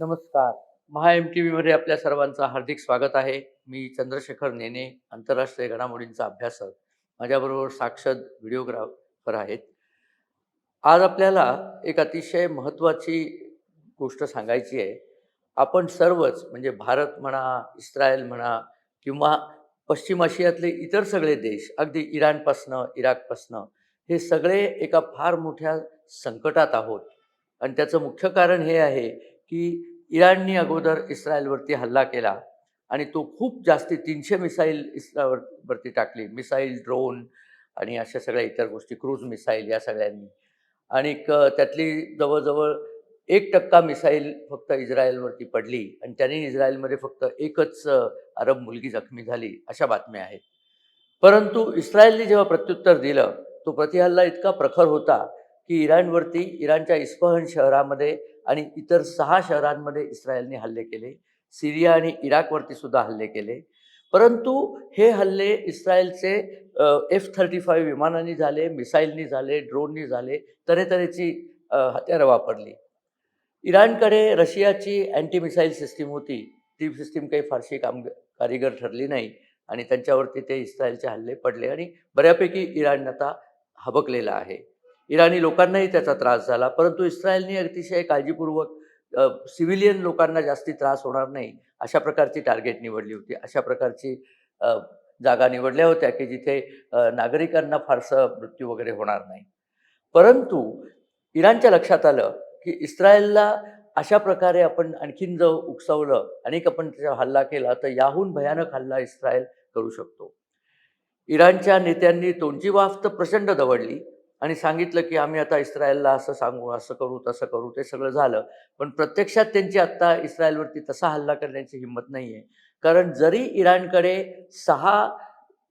नमस्कार. महा M T व्हीमध्ये आपल्या सर्वांचं हार्दिक स्वागत आहे. मी चंद्रशेखर नेने आंतरराष्ट्रीय घडामोडींचा अभ्यासक. माझ्याबरोबर साक्षर व्हिडिओग्राफर आहेत. आज आपल्याला एक अतिशय महत्त्वाची गोष्ट सांगायची आहे. आपण सर्वच म्हणजे भारत म्हणा इस्रायल म्हणा किंवा पश्चिम आशियातले इतर सगळे देश अगदी इराणपासनं इराकपासनं हे सगळे एका फार मोठ्या संकटात आहोत. आणि त्याचं मुख्य कारण हे आहे की इराणनी अगोदर इस्रायलवरती हल्ला केला आणि तो खूप जास्ती तीनशे मिसाईल इस्रावर वरती टाकली. मिसाईल ड्रोन आणि अशा सगळ्या इतर गोष्टी क्रूज मिसाईल या सगळ्यांनी. आणि क- त्यातली जवळजवळ एक टक्का मिसाईल फक्त इस्रायलवरती पडली आणि त्याने इस्रायलमध्ये फक्त एकच अरब मुलगी जखमी झाली अशा बातम्या आहेत. परंतु इस्रायलने जेव्हा प्रत्युत्तर दिलं तो प्रतिहल्ला इतका प्रखर होता की इराणवरती इराणच्या इस्फहन शहरामध्ये आणि इतर सहा शहरांमध्ये इस्रायलने हल्ले केले. सिरिया आणि इराकवरती सुद्धा हल्ले केले. परंतु हे हल्ले इस्रायलचे एफ थर्टी फाईव्ह विमानांनी झाले मिसाईलनी झाले ड्रोननी झाले तऱ्हेतऱ्हेची हत्यारं वापरली. इराणकडे रशियाची अँटी मिसाईल सिस्टीम होती. ती सिस्टीम काही फारशी काम कारीगर ठरली नाही आणि त्यांच्यावरती ते इस्रायलचे हल्ले पडले आणि बऱ्यापैकी इराण आता हबकलेला आहे. इराणी लोकांनाही त्याचा त्रास झाला परंतु इस्रायलने अतिशय काळजीपूर्वक सिव्हिलियन लोकांना जास्ती त्रास होणार नाही अशा प्रकारची टार्गेट निवडली होती. अशा प्रकारची जागा निवडल्या होत्या की जिथे नागरिकांना फारसं मृत्यू वगैरे होणार नाही. परंतु इराणच्या लक्षात आलं की इस्रायलला अशा प्रकारे आपण आणखीन जर उकसवलं आणि आपण त्याच्यावर हल्ला केला तर याहून भयानक हल्ला इस्रायल करू शकतो. इराणच्या नेत्यांनी तोंडची वाफ तर प्रचंड दवडली आणि सांगितलं की आम्ही आता इस्रायलला असं सांगू असं करू तसं करू ते सगळं झालं. पण प्रत्यक्षात त्यांची आत्ता इस्रायलवरती तसा हल्ला करण्याची हिंमत नाही आहे कारण जरी इराणकडे सहा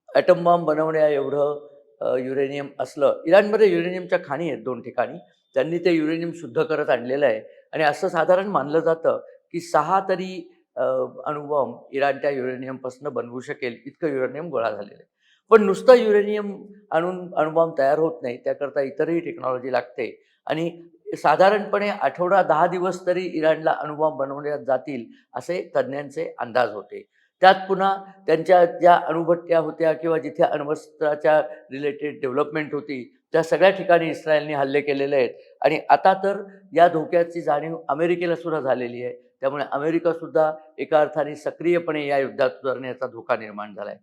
ॲटम बॉम्ब बनवण्या एवढं युरेनियम असलं इराणमध्ये युरेनियमच्या खाणी आहेत दोन ठिकाणी. त्यांनी ते युरेनियम शुद्ध करत आणलेलं आहे. आणि असं साधारण मानलं जातं की सहा तरी अणुबॉम्ब इराण त्या युरेनियमपासून बनवू शकेल इतकं युरेनियम गोळा झालेलं आहे. पण नुसतं युरेनियम आणून अणुबॉम्ब तयार होत नाही त्याकरता इतरही टेक्नॉलॉजी लागते. आणि साधारणपणे आठवडा दहा दिवस तरी इराणला अणुबॉम्ब बनवण्यात जातील असे तज्ज्ञांचे अंदाज होते. त्यात पुन्हा त्यांच्या ज्या अणुभट्ट्या होत्या किंवा जिथे अण्वस्त्राच्या रिलेटेड डेव्हलपमेंट होती त्या सगळ्या ठिकाणी इस्रायलने हल्ले केलेले आहेत. आणि आता तर या धोक्याची जाणीव अमेरिकेला सुद्धा झालेली आहे. त्यामुळे अमेरिकासुद्धा एका अर्थाने सक्रियपणे या युद्धात उतरण्याचा धोका निर्माण झाला आहे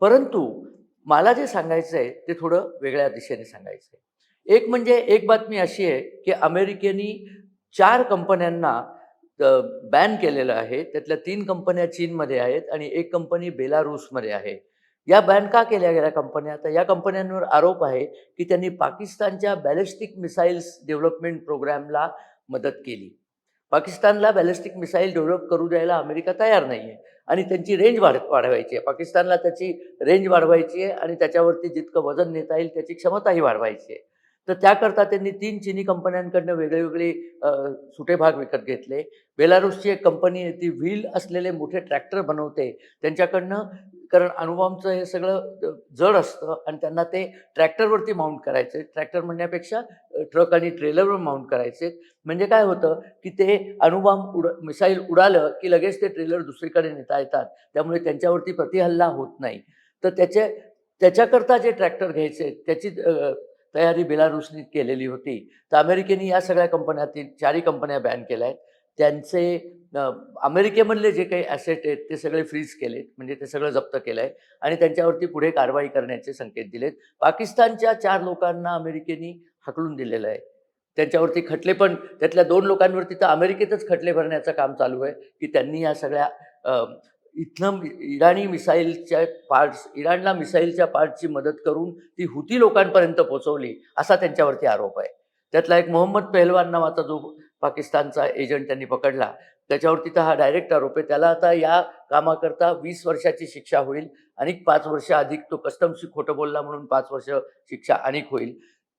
परंतु मला जे सांगायचं आहे ते थोडं वेगळ्या दिशेने सांगायचं आहे एक म्हणजे एक बातमी अशी आहे की अमेरिकेनी चार कंपन्यांना बॅन केलेलं आहे. त्यातल्या तीन कंपन्या चीनमध्ये आहेत आणि एक कंपनी बेलारूसमध्ये आहे. या बॅन का केल्या गेल्या कंपन्या? तर या कंपन्यांवर आरोप आहे की त्यांनी पाकिस्तानच्या बॅलिस्टिक मिसाईल्स डेव्हलपमेंट प्रोग्रॅमला मदत केली. पाकिस्तानला बॅलिस्टिक मिसाईल डेव्हलप करू द्यायला अमेरिका तयार नाही आहे आणि त्यांची रेंज वाढ वाढवायची आहे. पाकिस्तानला त्याची रेंज वाढवायची आहे आणि त्याच्यावरती जितकं वजन नेता येईल त्याची क्षमताही वाढवायची आहे. तर त्याकरता त्यांनी तीन चिनी कंपन्यांकडनं वेगळेवेगळे सुटे भाग विकत घेतले. बेलारूसची एक कंपनी आहे ती व्हील असलेले मोठे ट्रॅक्टर बनवते. त्यांच्याकडनं कारण अनुभवांचं हे सगळं जड असतं आणि त्यांना ते ट्रॅक्टरवरती माउंट करायचे. ट्रॅक्टर म्हणण्यापेक्षा ट्रक आणि ट्रेलरवर माउंट करायचे. म्हणजे काय होतं की ते अणुबाम उड मिसाईल उडालं की लगेच ते ट्रेलर दुसरीकडे नेता येतात. त्यामुळे त्यांच्यावरती प्रतिहल्ला होत नाही. तर त्याचे त्याच्याकरता जे ट्रॅक्टर घ्यायचे त्याची तयारी बेलारूसनी केलेली होती. तर अमेरिकेने या सगळ्या कंपन्यातील चारही कंपन्या बॅन केल्या आहेत. त्यांचे अमेरिकेमधले जे काही ॲसेट आहेत ते सगळे फ्रीज केलेत. म्हणजे ते सगळं जप्त केलं आहे आणि त्यांच्यावरती पुढे कारवाई करण्याचे संकेत दिलेत. पाकिस्तानच्या चार लोकांना अमेरिकेने हकलून दिलेलं आहे. त्यांच्यावरती खटले पण त्यातल्या दोन लोकांवरती तर अमेरिकेतच खटले भरण्याचं काम चालू आहे की त्यांनी या सगळ्या इथनं इराणी मिसाईलच्या पार्ट्स इराणला मिसाईलच्या पार्टची मदत करून ती हुती लोकांपर्यंत पोचवली असा त्यांच्यावरती आरोप आहे. त्यातला एक मोहम्मद पेहलवान नावाचा जो पाकिस्तानचा एजंट त्यांनी पकडला. त्याच्यावरती तर हा डायरेक्ट आरोप आहे. त्याला आता या कामाकरता वीस वर्षाची शिक्षा होईल आणि पाच वर्ष अधिक तो कस्टमशी खोटं बोलला म्हणून पाच वर्ष शिक्षा अनेक होईल.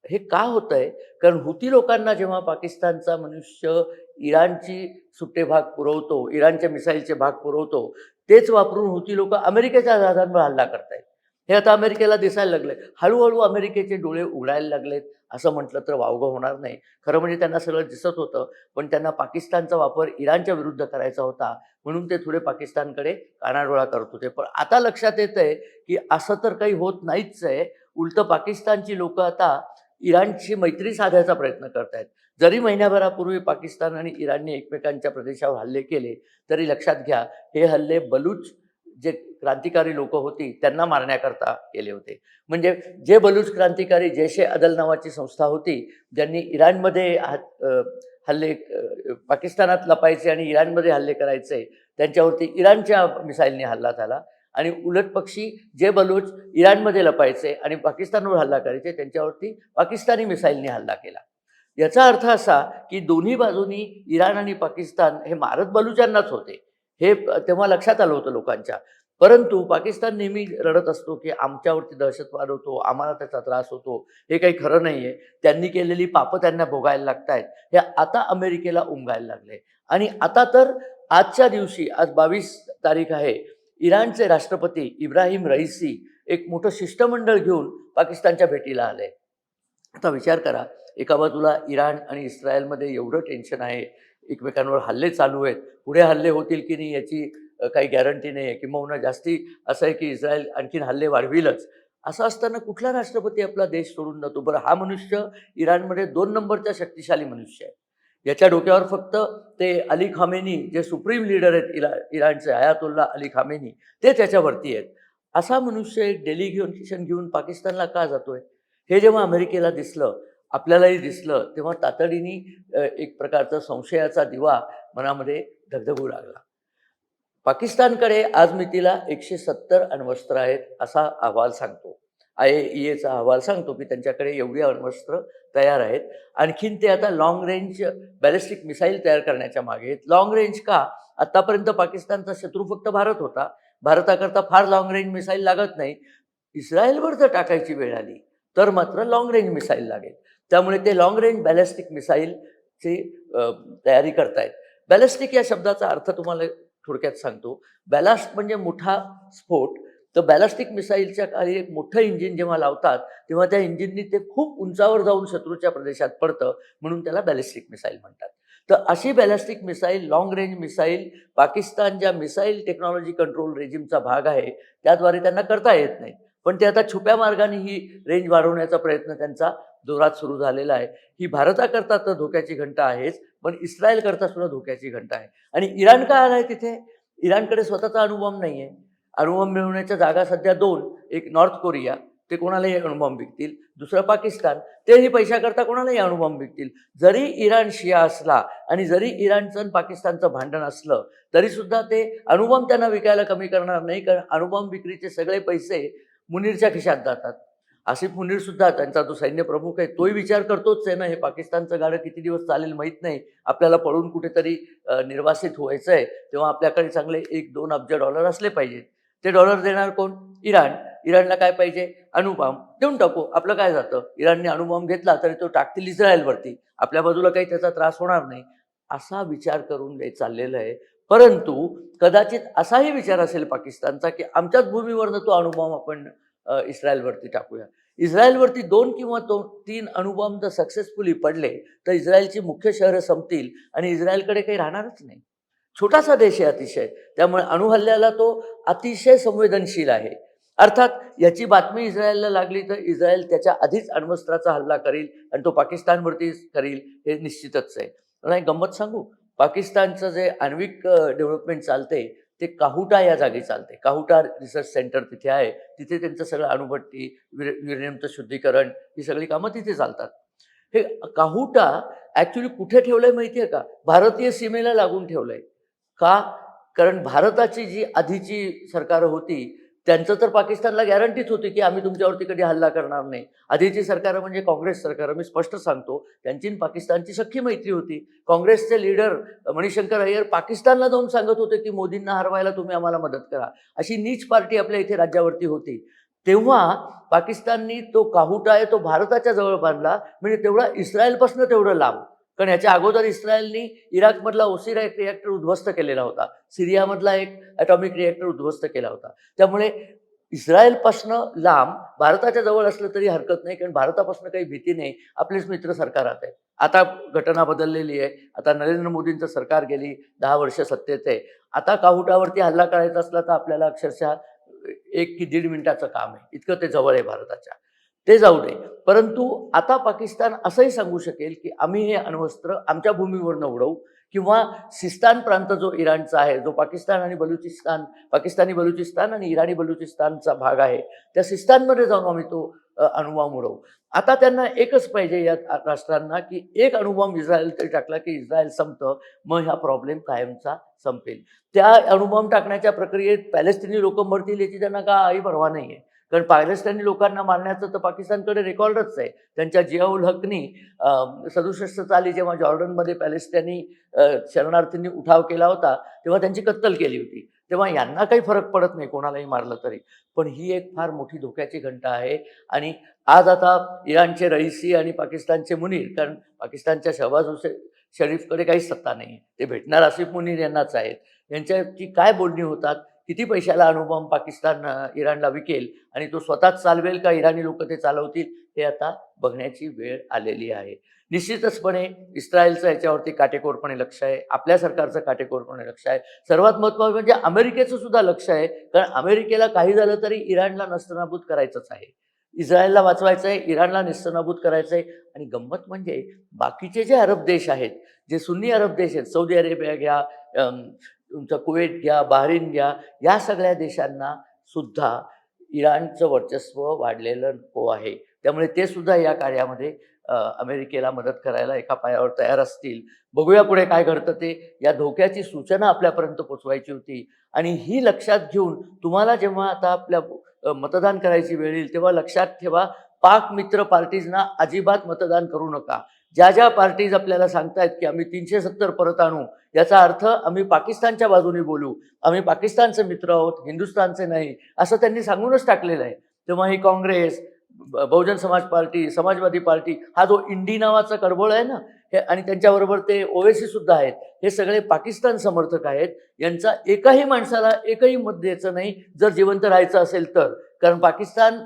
हे का होत आहे कारण हुती लोकांना जेव्हा पाकिस्तानचा मनुष्य इराणची सुट्टे भाग पुरवतो इराणच्या मिसाईलचे भाग पुरवतो तेच वापरून हुती लोक अमेरिकेच्या जहाजांवर हल्ला करतायत. हे आता अमेरिकेला दिसायला लागले. हळूहळू अमेरिकेचे डोळे उघडायला लागलेत. असं म्हटलं तर वावगं होणार नाही. खरं म्हणजे त्यांना सगळं दिसत होतं पण त्यांना पाकिस्तानचा वापर इराणच्या विरुद्ध करायचा होता. म्हणून ते थोडे पाकिस्तानकडे कानाडोळा करत होते. पण आता लक्षात येत आहे की असं तर काही होत नाहीच आहे. उलटं पाकिस्तानची लोक आता इराणशी मैत्री साधायचा प्रयत्न करतायत. जरी महिन्याभरापूर्वी पाकिस्तान आणि इराणने एकमेकांच्या प्रदेशावर हल्ले केले तरी लक्षात घ्या हे हल्ले बलूच जे क्रांतिकारी लोक होती त्यांना मारण्याकरता केले होते. म्हणजे जे बलूच क्रांतिकारी जैश अदल नावाची संस्था होती ज्यांनी इराणमध्ये हल्ले पाकिस्तानात लपायचे आणि इराणमध्ये हल्ले करायचे त्यांच्यावरती इराणच्या मिसाईलने हल्ला झाला. आणि उलट पक्षी जे बलूच इराणमध्ये लपायचे आणि पाकिस्तानवर हल्ला करायचे त्यांच्यावरती पाकिस्तानी मिसाईलने हल्ला केला. याचा अर्थ असा की दोन्ही बाजूनी इराण आणि पाकिस्तान हे मारत बलुचांनाच होते. हे तेव्हा लक्षात आलं होतं लोकांच्या. परंतु पाकिस्तान नेहमी रडत असतो की आमच्यावरती दहशतवाद होतो आम्हाला त्याचा त्रास होतो हे काही खरं नाही आहे त्यांनी केलेली पापं त्यांना भोगायला लागत आहेत हे आता अमेरिकेला उमगायला लागले. आणि आता तर आजच्या दिवशी आज बावीस तारीख आहे इराणचे राष्ट्रपती इब्राहिम रईसी एक मोठं शिष्टमंडळ घेऊन पाकिस्तानच्या भेटीला आले. आता विचार करा एका बाजूला इराण आणि इस्रायलमध्ये एवढं टेन्शन आहे एकमेकांवर हल्ले चालू आहेत. पुढे हल्ले होतील की नाही याची काही गॅरंटी नाही आहे. किंवा जास्ती असं आहे की इस्रायल आणखीन हल्ले वाढविलच. असं असताना कुठला राष्ट्रपती आपला देश सोडून जातो? बरं हा मनुष्य इराणमध्ये दोन नंबरचा शक्तिशाली मनुष्य आहे. याच्या डोक्यावर फक्त ते अली खामेनी जे सुप्रीम लीडर आहेत इरा इराणचे आयातुल्ला अली खामेनी ते त्याच्यावरती आहेत. असा मनुष्य एक डेलिगेशन घेऊन पाकिस्तानला का जातोय? हे जेव्हा अमेरिकेला दिसलं आपल्यालाही दिसलं तेव्हा तातडीने एक प्रकारचा संशयाचा दिवा मनामध्ये धगधगू लागला. पाकिस्तानकडे आज मितीला एकशे सत्तर अण्वस्त्र आहेत असा अहवाल सांगतो. आय ई एचा अहवाल सांगतो की त्यांच्याकडे एवढी अण्वस्त्र तयार आहेत. आणखीन ते आता लॉंग रेंज बॅलिस्टिक मिसाईल तयार करण्याच्या मागे आहेत. लॉंग रेंज का? आत्तापर्यंत पाकिस्तानचा शत्रू फक्त भारत होता. भारताकरता फार लॉंग रेंज मिसाईल लागत नाही. इस्रायलवर जर टाकायची वेळ आली तर मात्र लॉंग रेंज मिसाईल लागेल. त्यामुळे ते लॉंग रेंज बॅलिस्टिक मिसाईलची तयारी करतायत. बॅलिस्टिक या शब्दाचा अर्थ तुम्हाला थोडक्यात सांगतो. बॅलास्ट म्हणजे मोठा स्फोट. तर बॅलास्टिक मिसाईलच्या खाली एक मोठं इंजिन जेव्हा लावतात तेव्हा त्या इंजिननी ते खूप उंचावर जाऊन शत्रूच्या प्रदेशात पडतं म्हणून त्याला बॅलिस्टिक मिसाईल म्हणतात. तर अशी ballistic missile long range missile Pakistan ज्या मिसाईल टेक्नॉलॉजी कंट्रोल रेजिमचा भाग आहे त्याद्वारे त्यांना करता येत नाही. पण ते आता छुप्या मार्गाने ही रेंज वाढवण्याचा प्रयत्न त्यांचा जोरात सुरू झालेला आहे. ही भारताकरता तर धोक्याची घंटा आहेच पण इस्रायलकरता सुद्धा धोक्याची घंटा आहे. आणि इराण का आहे तिथे? इराणकडे स्वतःचा अणुबॉम्ब नाही आहे अणुबॉम्ब मिळवण्याच्या जागा सध्या दोन एक नॉर्थ कोरिया ते कोणालाही अणुबॉम्ब विकतील. दुसरं पाकिस्तान तेही पैशाकरता कोणालाही अणुबॉम्ब विकतील. जरी इराण शिया असला आणि जरी इराणचं आणि पाकिस्तानचं भांडण असलं तरीसुद्धा ते अणुबॉम्ब त्यांना विकायला कमी करणार नाही. कारण अणुबॉम्ब विक्रीचे सगळे पैसे मुनीरच्या खिशात जातात. आसिफ मुनीर सुद्धा त्यांचा जो सैन्य प्रमुख आहे तोही विचार करतोच आहे ना हे पाकिस्तानचं गाडं किती दिवस चालेल माहीत नाही. आपल्याला पळून कुठेतरी निर्वासित व्हायचं आहे तेव्हा आपल्याकडे चांगले एक दोन अब्ज डॉलर असले पाहिजेत. ते डॉलर देणार कोण? इराण. इराणला काय पाहिजे? अणुबॉम्ब. देऊन टाकू. आपलं काय जातं? इराणने अणुबॉम्ब घेतला तरी तो टाकतील इस्रायलवरती. आपल्या बाजूला काही त्याचा त्रास होणार नाही. असा विचार करून हे चाललेलं आहे. परंतु कदाचित असाही विचार असेल पाकिस्तानचा की आमच्याच भूमीवरनं तो अणुबॉम्ब आपण इस्रायलवरती टाकूया. इस्रायलवरती दोन किंवा दोन तीन अणुबॉम्ब जर सक्सेसफुली पडले तर इस्रायलची मुख्य शहरं संपतील आणि इस्रायलकडे काही राहणारच नाही. छोटासा देश आहे अतिशय. त्यामुळे अणुहल्ल्याला तो अतिशय संवेदनशील आहे. अर्थात याची बातमी इस्रायलला लागली तर इस्रायल त्याच्या आधीच अण्वस्त्राचा हल्ला करील आणि तो पाकिस्तानवरती करील हे निश्चितच आहे. आणि एक गंमत सांगू? पाकिस्तानचं जे आण्विक डेव्हलपमेंट चालते ते काहुटा या जागी चालते. काहुटा रिसर्च सेंटर तिथे आहे. तिथे त्यांचं सगळं अणुभट्टी विर युरेनियमचं शुद्धीकरण ही सगळी कामं तिथे चालतात. हे काहुटा ॲक्च्युली कुठे ठेवलंय माहिती आहे का? भारतीय सीमेला लागून ठेवलंय. का? कारण भारताची जी आधीची सरकार होती त्यांचं तर पाकिस्तानला गॅरंटीच होती की आम्ही तुमच्यावरती कधी हल्ला करणार नाही. आधीची सरकार म्हणजे काँग्रेस सरकार मी स्पष्ट सांगतो त्यांची पाकिस्तानची सख्खी मैत्री होती. काँग्रेसचे लीडर मणिशंकर अय्यर पाकिस्तानला जाऊन सांगत होते की मोदींना हरवायला तुम्ही आम्हाला मदत करा. अशी नीच पार्टी आपल्या इथे राज्यावरती होती. तेव्हा पाकिस्ताननी तो काहुटा आहे तो भारताच्या जवळ बांधला म्हणजे तेवढा इस्रायलपासून तेवढं लांब. कारण याच्या अगोदर इस्रायलनी इराकमधला ओसिरा एक रिॲक्टर उद्ध्वस्त केलेला होता. सिरियामधला एक ॲटॉमिक रिॲक्टर उद्ध्वस्त केला होता. त्यामुळे इस्रायलपासनं लांब भारताच्या जवळ असलं तरी हरकत नाही कारण भारतापासून काही भीती नाही. आपलेच मित्र सरकारात आहे. आता घटना बदललेली आहे. आता नरेंद्र मोदींचं सरकार गेली दहा वर्ष सत्तेत आहे. आता काहुटावरती हल्ला करायचा असला तर आपल्याला अक्षरशः एक की दीड मिनिटाचं काम आहे. इतकं ते जवळ आहे भारताच्या. ते जाऊ दे. परंतु आता पाकिस्तान असंही सांगू शकेल की आम्ही हे अण्वस्त्र आमच्या भूमीवरनं उडवू किंवा सिस्तान प्रांत जो इराणचा आहे जो पाकिस्तान आणि बलुचिस्तान पाकिस्तानी बलुचिस्तान आणि इराणी बलुचिस्तानचा भाग आहे त्या सिस्तानमध्ये जाऊन आम्ही तो अणुबॉम्ब उडवू. आता त्यांना एकच पाहिजे या राष्ट्रांना की एक अणुबॉम्ब इस्रायल तरी टाकला की इस्रायल संपतं मग हा प्रॉब्लेम कायमचा संपेल. त्या अणुबॉम्ब टाकण्याच्या प्रक्रियेत पॅलेस्टिनी लोक मरतील याची त्यांना काही परवा नाही आहे कारण पॅलेस्टाईनी लोकांना मारण्याचं तर पाकिस्तानकडे रेकॉर्डच आहे. त्यांच्या जियाउल हकनी सदुसष्ट साली जेव्हा जॉर्डनमध्ये पॅलेस्टानी शरणार्थींनी उठाव केला होता तेव्हा त्यांची कत्तल केली होती. तेव्हा यांना काही फरक पडत नाही कोणालाही मारलं तरी. पण ही एक फार मोठी धोक्याची घंटा आहे आणि आज आता इराणचे रईसी आणि पाकिस्तानचे मुनीर कारण पाकिस्तानच्या शहबाज हुसेन शरीफकडे काहीच सत्ता नाही ते भेटणार आसिफ मुनीर यांनाच आहेत. यांच्याची काय बोलणी होतात किती पैशाला अणुबॉम्ब पाकिस्तान इराणला विकेल आणि तो स्वतःच चालवेल का? इराणी लोक ते चालवतील? हे आता बघण्याची वेळ आलेली आहे. निश्चितचपणे इस्रायलचं याच्यावरती काटेकोरपणे लक्ष आहे. आपल्या सरकारचं काटेकोरपणे लक्ष आहे. सर्वात महत्त्वाचं म्हणजे अमेरिकेचं सुद्धा लक्ष आहे. कारण अमेरिकेला काही झालं तरी इराणला नस्तनाबूत करायचंच आहे. इस्रायलला वाचवायचं आहे इराणला निस्तनाबूत करायचं आहे आणि गंमत म्हणजे बाकीचे जे अरब देश आहेत जे सुन्नी अरब देश आहेत सौदी अरेबिया घ्या तुमचं कुवेत घ्या बहरीन घ्या या सगळ्या देशांना सुद्धा इराणचं वर्चस्व वाढलेलं नको आहे. त्यामुळे ते सुद्धा या कार्यामध्ये अमेरिकेला मदत करायला एका पायावर तयार असतील. बघूया पुढे काय घडतं ते. या धोक्याची सूचना आपल्यापर्यंत पोचवायची होती. आणि ही लक्षात घेऊन तुम्हाला जेव्हा आता आपल्या मतदान करायची वेळ येईल तेव्हा लक्षात ठेवा पाक मित्र पार्टीजना अजिबात मतदान करू नका. ज्या ज्या पार्टीज आपल्याला सांगतायत की आम्ही तीनशे सत्तर परत आणू याचा अर्थ आम्ही पाकिस्तानच्या बाजूने बोलू आम्ही पाकिस्तानचे मित्र आहोत हिंदुस्थानचे नाही असं त्यांनी सांगूनच टाकलेलं आहे. तेव्हा ही काँग्रेस ब- बहुजन समाज पार्टी समाजवादी पार्टी हा जो इंडी नावाचा कडबोळ आहे ना हे आणि त्यांच्याबरोबर ते ओवेसी सुद्धा आहेत हे सगळे पाकिस्तान समर्थक आहेत. यांचा एकाही माणसाला एकही मत द्यायचं नाही जर जिवंत राहायचं असेल तर. कारण पाकिस्तान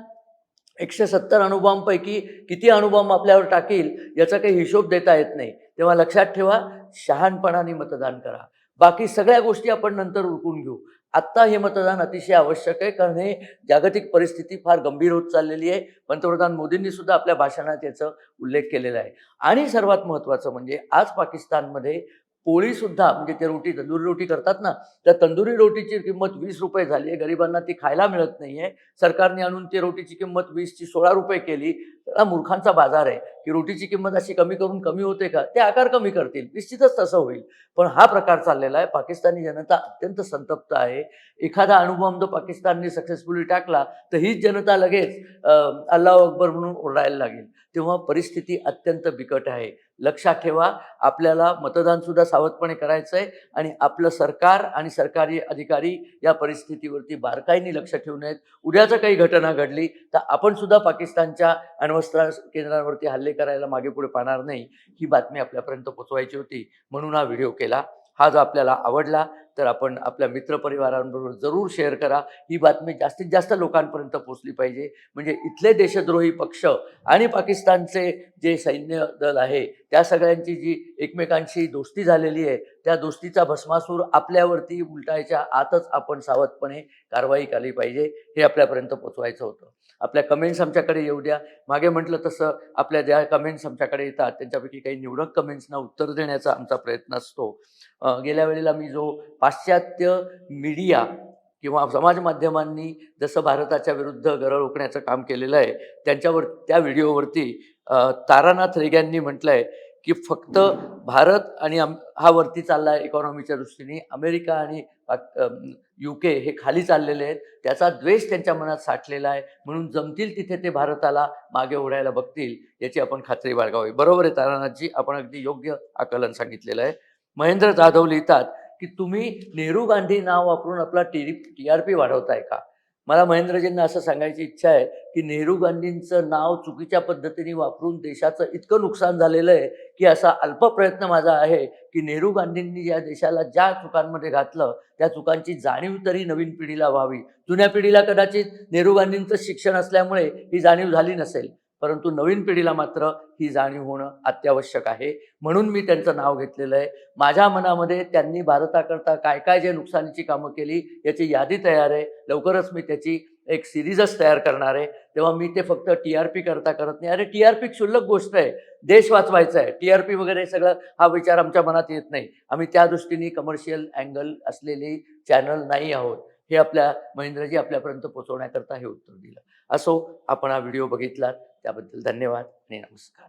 एकशे सत्तर अणुबॉम्बपैकी किती अणुबॉम्ब आपल्यावर टाकील याचा काही हिशोब देता येत नाही. तेव्हा लक्षात ठेवा शहाणपणाने मतदान करा. बाकी सगळ्या गोष्टी आपण नंतर उरकून घेऊ. आत्ता हे मतदान अतिशय आवश्यक आहे कारण हे जागतिक परिस्थिती फार गंभीर होत चाललेली आहे. पंतप्रधान मोदींनी सुद्धा आपल्या भाषणात याचा उल्लेख केलेला आहे. आणि सर्वात महत्त्वाचं म्हणजे आज पाकिस्तानमध्ये पोळी सुद्धा म्हणजे ते रोटी तंदुरी रोटी करतात ना त्या तंदुरी रोटीची किंमत वीस रुपये झाली आहे. गरिबांना ती खायला मिळत नाही आहे सरकारने आणून ती रोटीची किंमत वीसची सोळा रुपये केली. त्याला मूर्खांचा बाजार आहे. की रोटीची किंमत अशी कमी करून कमी होते का? ते आकार कमी करतील. निश्चितच तसं होईल. पण हा प्रकार चाललेला आहे. पाकिस्तानी जनता अत्यंत संतप्त आहे. एखादा अणुबॉम्ब जर पाकिस्तानने सक्सेसफुली टाकला तर हीच जनता लगेच अल्लाह अकबर म्हणून ओरडायला लागेल. तेव्हा परिस्थिती अत्यंत बिकट आहे. लक्षात ठेवा आपल्याला मतदान सुद्धा सावधपणे करायचं आहे आणि आपलं सरकार आणि सरकारी अधिकारी या परिस्थितीवरती बारकाईने लक्ष ठेवून आहेत. उद्याचं काही घटना घडली तर आपण सुद्धा पाकिस्तानच्या अण्वस्त्र केंद्रांवरती हल्ले करायला मागे पुढे पाहणार नाही ही बातमी आपल्यापर्यंत पोचवायची होती. म्हणून हा व्हिडिओ केला. हा जो आपल्याला आवडला तर आपण आपल्या मित्रपरिवारांबरोबर जरूर शेअर करा. ही बातमी जास्तीत जास्त लोकांपर्यंत पोचली पाहिजे. म्हणजे इथले देशद्रोही पक्ष आणि पाकिस्तानचे जे सैन्य दल आहे त्या सगळ्यांची जी एकमेकांशी दोस्ती झालेली आहे त्या दोस्तीचा भस्मासूर आपल्यावरती उलटायच्या आतच आपण सावधपणे कारवाई केली पाहिजे हे आपल्यापर्यंत पोचवायचं होतं. आपल्या कमेंट्स आमच्याकडे येऊ द्या. मागे म्हटलं तसं आपल्या ज्या कमेंट्स आमच्याकडे येतात त्यांच्यापैकी काही निवडक कमेंट्सना उत्तर देण्याचा आमचा प्रयत्न असतो. गेल्या वेळेला मी जो पाश्चात्य मीडिया किंवा समाज माध्यमांनी जसं भारताच्या विरुद्ध गरळ रोखण्याचं काम केलेलं आहे त्यांच्यावर त्या व्हिडिओवरती तारानाथ रेग्यांनी म्हटलं आहे की फक्त भारत आणि हा वरती चालला आहे इकॉनॉमीच्या दृष्टीने अमेरिका आणि यू के हे खाली चाललेले आहेत त्याचा द्वेष त्यांच्या मनात साठलेला आहे म्हणून जमतील तिथे ते भारताला मागे ओढायला बघतील याची आपण खात्री बाळगावी. बरोबर आहे तारानाथजी आपण अगदी योग्य आकलन सांगितलेलं आहे. महेंद्र जाधव लिहितात की तुम्ही नेहरू गांधी नाव वापरून आपला टी टी आर पी वाढवताय का? मला महेंद्रजींना असं सांगायची इच्छा आहे की नेहरू गांधींचं नाव चुकीच्या पद्धतीने वापरून देशाचं इतकं नुकसान झालेलं आहे की असा अल्प प्रयत्न माझा आहे की नेहरू गांधींनी या देशाला ज्या चुकांमध्ये घातलं त्या चुकांची जाणीव तरी नवीन पिढीला व्हावी. जुन्या पिढीला कदाचित नेहरू गांधींचं शिक्षण असल्यामुळे ही जाणीव झाली नसेल. परंतु नवीन पिढीला मात्र ही जाणीव होणं अत्यावश्यक आहे. म्हणून मी त्यांचं नाव घेतलेलं आहे. माझ्या मनामध्ये त्यांनी भारताकरता काय काय जे नुकसानीची कामं केली याची यादी तयार आहे. लवकरच मी त्याची एक सिरीजच तयार करणार आहे. तेव्हा मी ते फक्त टी आर पी करता करत नाही. अरे टी आर पी क्षुल्लक गोष्ट आहे. देश वाचवायचा आहे. टी आर पी वगैरे सगळं हा विचार आमच्या मनात येत नाही. आम्ही त्या दृष्टीने कमर्शियल अँगल असलेली चॅनल नाही आहोत. हे आपल्या महेंद्रजी आपल्यापर्यंत पोहोचवण्याकरता हे उत्तर दिलं. असो आपण हा व्हिडिओ बघितलात त्याबद्दल धन्यवाद आणि नमस्कार.